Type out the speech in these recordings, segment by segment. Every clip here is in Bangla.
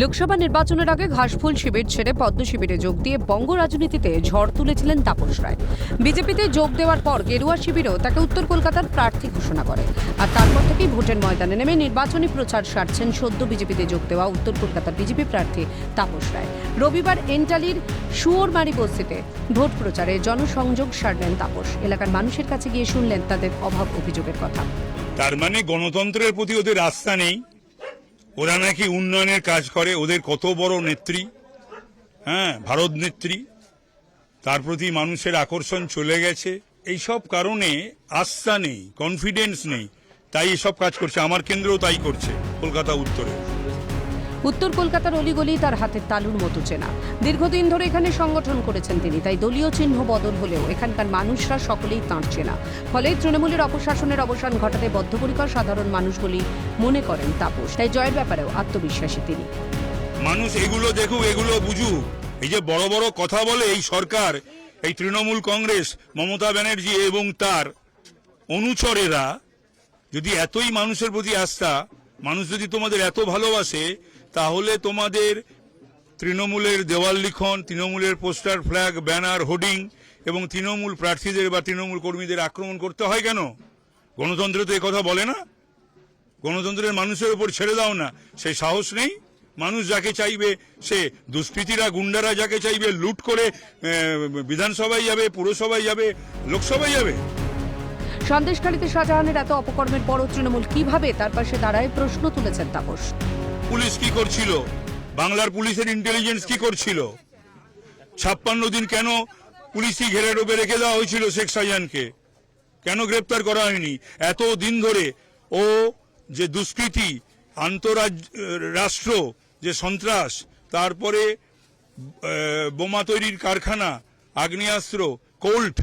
লোকসভা নির্বাচনের আগে ঘাসফুল শিবির ছেড়ে পদ্ম শিবিরে যোগ দিয়ে বঙ্গ রাজনীতিতে ঝড় তুলেছিলেন তাপস রায়। বিজেপিতে যোগ দেওয়ার পর গেরুয়া শিবিরও তাকে উত্তর কলকাতার প্রার্থী ঘোষণা করে। আর তারপর থেকেই ভোটের ময়দানে নেমে নির্বাচনী প্রচার সারছেন সদ্য বিজেপিতে যোগ দেওয়া উত্তর কলকাতার বিজেপি প্রার্থী তাপস রায়। রবিবার এন্টালির সুয়োরমারি বস্তিতে ভোট প্রচারে জনসংযোগ সারলেন তাপস। এলাকার মানুষের কাছে গিয়ে শুনলেন তাদের অভাব অভিযোগের কথা। তার মানে গণতন্ত্রের প্রতি ওদের আস্থা নেই। ওরা নাকি উন্নয়নের কাজ করে, ওদের কত বড় নেত্রী হ্যাঁ ভারত নেত্রী, তার প্রতি মানুষের আকর্ষণ চলে গেছে। এইসব কারণে আস্থা নেই কনফিডেন্স নেই, তাই এসব কাজ করছে। আমার কেন্দ্রও তাই করছে, কলকাতা উত্তরে। উত্তর কলকাতার অলিগলি তার হাতের তালুর মতো চেনা। দীর্ঘদিন ধরে এখানে সংগঠন করেছেন তিনি, তাই দলীয় চিহ্ন বদল হলেও এখানকার মানুষরা সকলেই তাঁর চেনা। ফলে তৃণমূলের অপশাসনের অবসান ঘটাতে বদ্ধপরিকর সাধারণ মানুষ বলেই মনে করেন তাপস। তাই জয়ের ব্যাপারেও আত্মবিশ্বাসী তিনি। মানুষ এগুলো দেখুক, এগুলো বুঝুক। এই যে বড় বড় কথা বলে এই সরকার, এই তৃণমূল কংগ্রেস, মমতা ব্যানার্জি এবং তার অনুচরেরা, যদি এতই মানুষের প্রতি আস্থা, মানুষ যদি তোমাদের এত ভালোবাসে তাহলে তোমাদের তৃণমূলের দেওয়াল লিখন, তৃণমূলের পোস্টার ফ্ল্যাগ, ব্যানার, হোর্ডিং, এবং তৃণমূল প্রার্থীদের বা তৃণমূল কর্মীদের আক্রমণ করতে হয় কেন? গণতন্ত্র তো কথা বলে না। গণতন্ত্রের মানুষের উপর ছেড়ে দাও না। সেই সাহস নেই। মানুষ যাকে চাইবে, সে দুষ্কৃতীরা, গুন্ডারা যাকে চাইবে, লুট করে বিধানসভায় যাবে, পুরসভায় যাবে, লোকসভায় যাবে। সন্দেশখালীতে শাহজাহানের এত অপকর্মের পরও তৃণমূল কীভাবে তার পাশে দাঁড়ায় প্রশ্ন তুলেছেন তাপস। পুলিশ কি করছিল? বাংলার পুলিশের ইন্টেলিজেন্স কি করছিল? ছাপ্পান্ন দিন কেন পুলিশই ঘেরে ডোবে রেখে দেওয়া হয়েছিল শেখ শাহজাহানকে কেন গ্রেপ্তার করা হয়নি? এত দিন ধরে ও যে দুষ্কৃতি, আন্তরাজ, রাষ্ট্র, যে সন্ত্রাস, তারপরে বোমা তৈরির কারখানা, আগ্নেয়াস্ত্র কোল্ট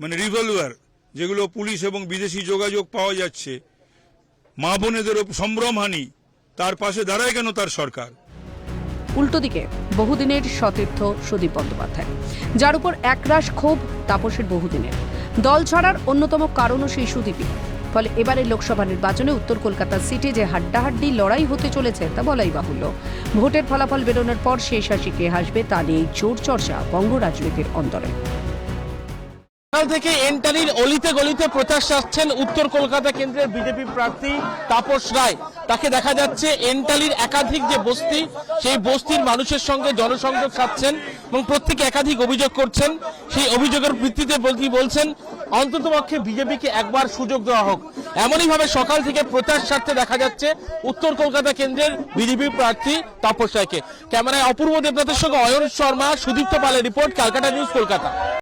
মানে রিভলভার যেগুলো পুলিশ এবং বিদেশি যোগাযোগ পাওয়া যাচ্ছে, মা বোনেদের সম্ভ্রমহানি তার পাশে দাঁড়ায় কেন তার সরকার? উল্টো দিকে বহুদিনের সতীর্থ সুদীপ বন্দ্যোপাধ্যায়। যার উপর একরাশ ক্ষোভ তাপসের বহুদিনের। দল ছাড়ার অন্যতম কারণও সেই সুদীপই। ফলে এবারের লোকসভা নির্বাচনে উত্তর কলকাতার সিটে যে হাড্ডাহাড্ডি লড়াই হতে চলেছে তা বলাই বাহুল্য। ভোটের ফলাফল বেরোনোর পর শেষ হাসি কে হাসবে তা নিয়েই জোর চর্চা বঙ্গ রাজনীতির অন্তরে সকাল থেকে এন্টারির অলিতে গলিতে প্রচার সারছেন উত্তর কলকাতা কেন্দ্রের বিজেপি প্রার্থী তাপস রায়। তাকে দেখা যাচ্ছে এন্টালির একাধিক যে বস্তি, সেই বস্তির মানুষের সঙ্গে জনসংযোগ সারছেন এবং প্রত্যেকে একাধিক অভিযোগ করছেন। সেই অভিযোগের ভিত্তিতে বলতি বলছেন অন্ততপক্ষে বিজেপিকে একবার সুযোগ দেওয়া হোক। এমনই ভাবে সকাল থেকে প্রচার সারতে দেখা যাচ্ছে উত্তর কলকাতা কেন্দ্রের বিজেপি প্রার্থী তাপস রায়কে। ক্যামেরায় অপূর্ব দেবনাথের সঙ্গে অয়ন শর্মা, সুদীপ্ত পালের রিপোর্ট, ক্যালকাটা নিউজ, কলকাতা।